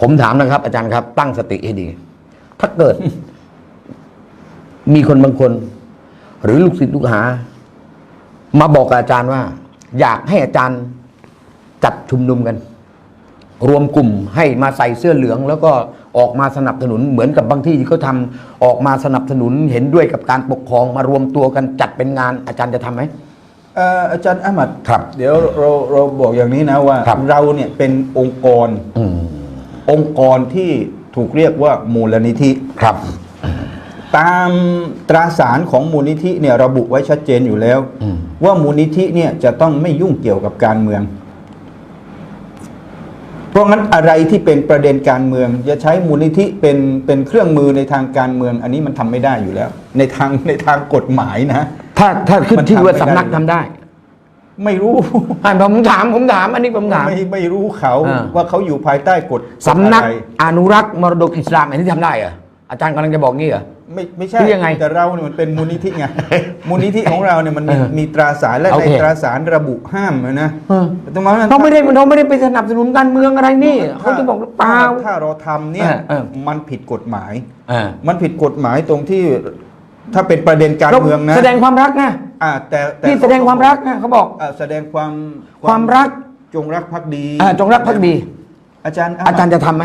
ผมถามนะครับ อาจารย์ครับ ตั้งสติให้ดี ถ้าเกิด มีคนบางคน หรือลูกศิษย์ลูกหา มาบอกกับอาจารย์ว่า อยากให้อาจารย์จัดชุมนุมกัน รวมกลุ่มให้มาใส่เสื้อเหลือง แล้วก็ออกมาสนับสนุนเหมือนกับบางที่ที่เขาทำออกมาสนับสนุนเห็นด้วยกับการปกครอง มารวมตัวกันจัดเป็นงาน อาจารย์จะทำไหมเอ่ออาจารย์อามัดครับเดี๋ยวเราเราบอกอย่างนี้นะว่าครับเราเนี่ยเป็นองค์กร อืมองค์กรที่ถูกเรียกว่ามูลนิธิครับ ตามตราสารของมูลนิธิเนี่ยระบุไว้ชัดเจนอยู่แล้วอืมว่ามูลนิธิเนี่ยจะต้องไม่ยุ่งเกี่ยวกับการเมือง เพราะงั้นอะไรที่เป็นประเด็นการเมือง จะใช้มูลนิธิเป็นเป็นเครื่องมือในทางการเมือง อันนี้มันทำไม่ได้อยู่แล้ว ในทางในทางกฎหมายนะ ถ้าถ้าขึ้นมันที่ทำว่าไม่ได้สำนักทำได้ ไม่รู้อ่าผมถามผมถาม อันนี้ผมถาม ไม่ไม่รู้เขาอ่า ว่าเขาอยู่ภายใต้กฎสำนักอะไรอนุรักษ์มรดกอิสลามอันนี้ทำได้เหรออาจารย์กำลังจะบอกงี้เหรอ ไม่ไม่ใช่คือยังไงแต่เราเนี่ยมันเป็นมูลนิธิไง มูลนิธิของเราเนี่ยมันมีเออมีตราสารและโอในเค ตราสารระบุห้ามนะเออตรงนั้น เราไม่ได้เราไม่ได้ไปสนับสนุนการเมืองอะไรนี่ถ้เขาจะบอกเปล่า ถ้ถ้าเราทำเนี่ย เออเออ มันผิดกฎหมายอ่ามันผิดกฎหมายตรงที่ถ้าเป็นประเด็นการเมืองนะ แสดงความรักนะ อ่าแต่แต่ที่แสดงความรักนะเขาบอกอ่าแสดงความความรักจงรักภักดีอ่าจงรักภักดี อาจารย์อาจารย์จะทำไหม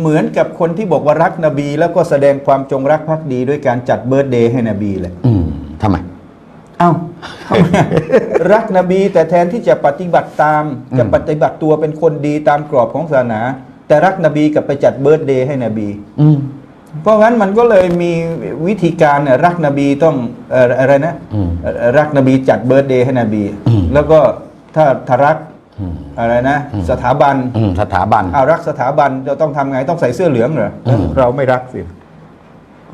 เหมือนกับคนที่บอกว่ารักนบี แล้วก็แสดงความจงรักภักดีด้วยการจัดเบิร์ตเดย์ให้นบีเลยอืมทำไมเอ้าทำไมรักนบีแต่แทนที่จะปฏิบัติตามอืมจะปฏิบัติตัวเป็นคนดีตามกรอบของศาสนา แต่รักนบีกับไปจัดเบิร์ตเดย์ให้นบี อืม เพราะงั้นมันก็เลยมีวิธีการเนี่ยรักนบีต้องเอ่ออะไรนะอืมเอ่อรักนบีจัดเบิร์ตเดย์ให้นบีอืมแล้วก็ถ้าถ้ารักอืมอะไรนะ สถาบันอืมสถาบันเอารักสถาบันจะต้องทำไงต้องใส่เสื้อเหลืองเหรออมเราไม่รักสิ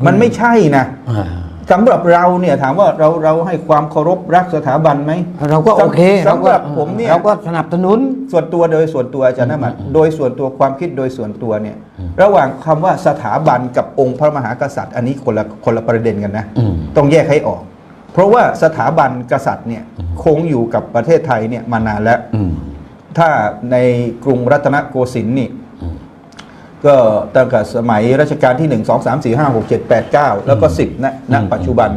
มันไม่ใช่นะอ่า สำหรับเราเนี่ยถามว่าเราเราให้ความเคารพรักสถาบันไหมเราก็โอเคสำหรับผมเนี่ยเราก็สนับสนุนส่วนตัวโดยส่วนตัวอาจารย์นมัดโดยส่วนตัวความคิดโดยส่วนตัวเนี่ยระหว่างคำว่าสถาบันกับองค์พระมหากษัตริย์ อันนี้คนละคนละประเด็นกันนะอืมต้องแยกให้ออก เพราะว่าสถาบันกษัตริย์เนี่ยคงอยู่กับประเทศไทยเนี่ยมานานแล้วอืมถ้าในกรุงรัตนโกสินทร์นี่อืม ก็ตั้งแต่สมัยรัชกาลที่ 1 2 3 4 5 6 7 8 9 แล้วก็ 10นะณอืมปัจจุบัน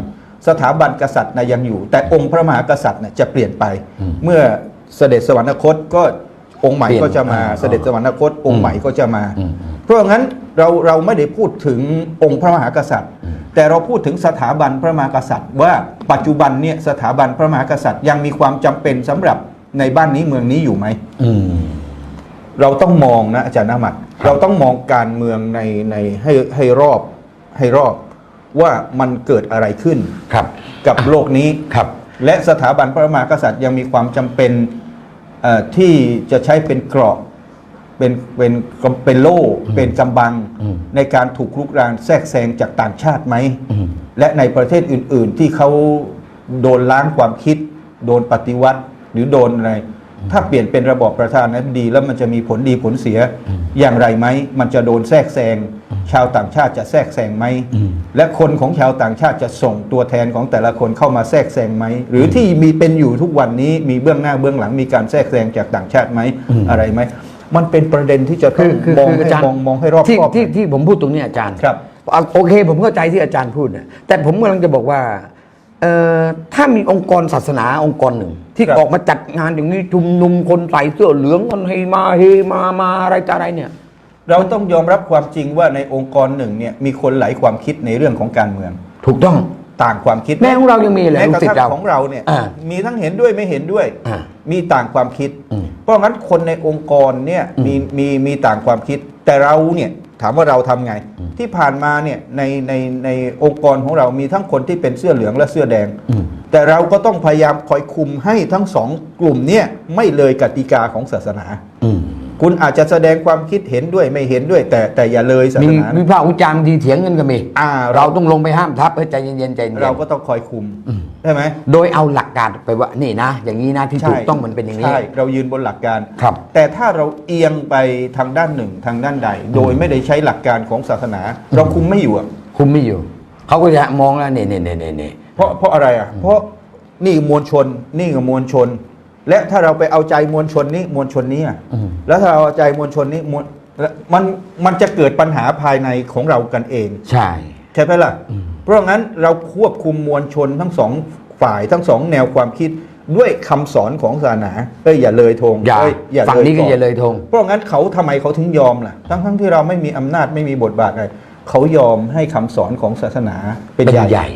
สถาบันกษัตริย์นะยังอยู่ แต่องค์พระมหากษัตริย์เนี่ยจะเปลี่ยนไปอืมเมื่อเสด็จสวรรคตก็องค์ใหม่เปลี่ยนก็จะมาอ่าเสด็จสวรรคตองค์ใหม่ก็จะมาอืมเพราะงั้นเราเราไม่ได้พูดถึงองค์พระมหากษัตริย์ แต่เราพูดถึงสถาบันพระมหากษัตริย์ ว่าปัจจุบันเนี่ยสถาบันพระมหากษัตริย์ยังมีความจำเป็นสำหรับในบ้านนี้เมืองนี้อยู่ไหมอืม เราต้องมองนะอาจารย์นามัดเราต้องมองการเมืองในในให้ให้รอบให้รอบว่ามันเกิดอะไรขึ้นครับ กับโลกนี้ครับ และสถาบันพระมหากษัตริย์ยังมีความจำเป็นเอ่อที่จะใช้เป็นเกราะเป็นเป็นเป็นโล่เป็นกำบังอืมในการถูกลุกรานแทรกแซงจากต่างชาติไหมอืมและในประเทศอื่น ๆ ที่เขาโดนล้างความคิด โดนปฏิวัติหรือโดนอะไร ถ้าเปลี่ยนเป็นระบอบประธานาธิบดีแล้วมันจะมีผลดีผลเสียอย่างไรไหมมันจะโดนแทรกแซงชาวต่างชาติจะแทรกแซงไหมอืมและคนของชาวต่างชาติจะส่งตัวแทนของแต่ละคนเข้ามาแทรกแซงไหมหรือที่มีเป็นอยู่ทุกวันนี้มีเบื้องหน้าเบื้องหลังมีการแทรกแซงจากต่างชาติไหมอืมอะไรไหมมันเป็นประเด็นที่จะต้คือองคือมองคือให้อาจารย์มองมองให้รอบที่คอบที่ที่ผมพูดตรงนี้อาจารย์ครับอะโอเค ผมเข้าใจที่อาจารย์พูดนะแต่ผมกำลังจะบอกว่า เอ่อถ้ามีองค์กรศาสนาองค์กรหนึ่ง ที่ครับ ออกมาจัดงานอย่างนี้ชุมนุมคนใส่เสื้อเหลืองกันให้มาเฮมามาอะไรต่ออะไรเนี่ย เราต้องยอมรับความจริงว่าในองค์กรหนึ่งเนี่ยมีคนหลายความคิดในเรื่องของการเมือง ถูกต้อง ต่างความคิดแม้ของเรายังมีเลยแม้ลูกกระศิษทั่ย์เรางของเราเนี่ยอ่ามีทั้งเห็นด้วยไม่เห็นด้วย อ่ามีต่างความคิด อืมเพราะงั้นคนในองค์กรเนี่ยมีมีมีต่างความคิด แต่เราเนี่ย ถามว่าเราทำไง ที่ผ่านมาเนี่ยในในในองค์กรของเรามีทั้งคนที่เป็นเสื้อเหลืองและเสื้อแดงอืมแต่เราก็ต้องพยายามคอยคุมให้ทั้งสองกลุ่มเนี่ยไม่เลยกติกาของศาสนาอืมคุณอาจจะแสดงความคิดเห็นด้วยไม่เห็นด้วยแต่แต่อย่าเลยศามีสนาวิพากษ์วิจารณ์บางทีเถียงกันก็มีอ่าเราต้องลงไปห้ามทับให้ใจเย็นๆใจเย็นๆเราก็ต้องคอยคุม ใช่ไหมโดยเอาหลักการไปว่านี่นะ อย่างนี้นะที่ใช่ถูกต้องมันเป็นอย่างนี้ใช่เรายืนบนหลักการครับ แต่ถ้าเราเอียงไปทางด้านหนึ่งทางด้านใด โดยไม่ได้ใช้หลักการของศาสนา เราคุมไม่อยู่อะคุมไม่อยู่เขาก็จะมองแล้วเนี่ยเนี่ยเนี่ยเนี่ยเนี่ยเพราะเพราะอะไรอะ เพราะนี่มวลชนนี่กับมวลชน และถ้าเราไปเอาใจมวลชนนี้มวลชนนี้อะอืมแล้วถ้าเราเอาใจมวลชนนี้มวลและมันมันจะเกิดปัญหาภายในของเรากันเอง ใช่ใช่ไหมล่ะ เพราะงั้นเราควบคุมมวลชนทั้งสองฝ่ายทั้งสองแนวความคิดด้วยคำสอนของศาสนาเอ้ยอย่าเลยธงอย่าเอ้ยอย่าฝั่งเลยนี้ก็ก่อย่าเลยธงเพราะงั้นเขาทำไมเขาถึงยอมล่ะ ทั้งทั้งที่เราไม่มีอำนาจไม่มีบทบาทอะไรเขายอมให้คำสอนของศาสนาเป็นเป็นใหญ่ใหญ่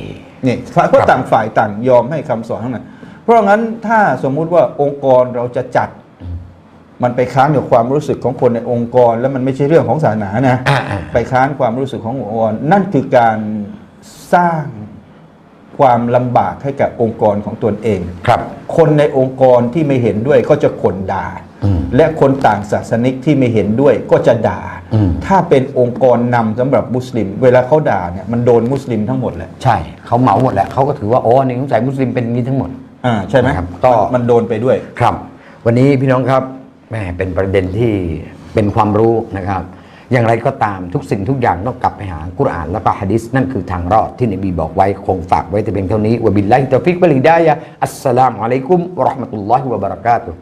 นี่เพราะต่างฝ่ายต่างยอมให้คำสอนทั้งนั้นเพราะงั้นถ้าสมมุติว่าองค์กรเราจะจัด มันไปค้านกับความรู้สึกของคนในองค์กร แล้วมันไม่ใช่เรื่องของศาสนานะอ่าอ่าไปค้านความรู้สึกขององค์กรนั่นคือการ สร้างความลำบากให้กับองค์กรของตนเอง ครับ คนในองค์กรที่ไม่เห็นด้วยก็จะข่นด่า อืม และคนต่างศาสนิกที่ไม่เห็นด้วยก็จะด่า อืม ถ้าเป็นองค์กรนำสำหรับมุสลิม เวลาเขาด่าเนี่ยมันโดนมุสลิมทั้งหมดแหละใช่เขาเหมาหมดแหละเขาก็ถือว่าโอ้นี่สงสัยมุสลิมเป็นอย่างนี้ทั้งหมด อ่าใช่ไหมครับก็ มันมันโดนไปด้วย ครับ วันนี้พี่น้องครับแหมเป็นประเด็นที่เป็นความรู้นะครับ อย่างไรก็ตามทุกสิ่งทุกอย่างต้องกลับไปหากุรอานและก็ฮะดิษนั่นคือทางรอดที่นบีบอกไว้คงฝากไว้แต่เพียงเท่านี้วะบิลลาฮิตอฟิกวะลิดายะอัสสลามุอะลัยกุมวะเราะห์มะตุลลอฮิวะบะเราะกาตุฮ์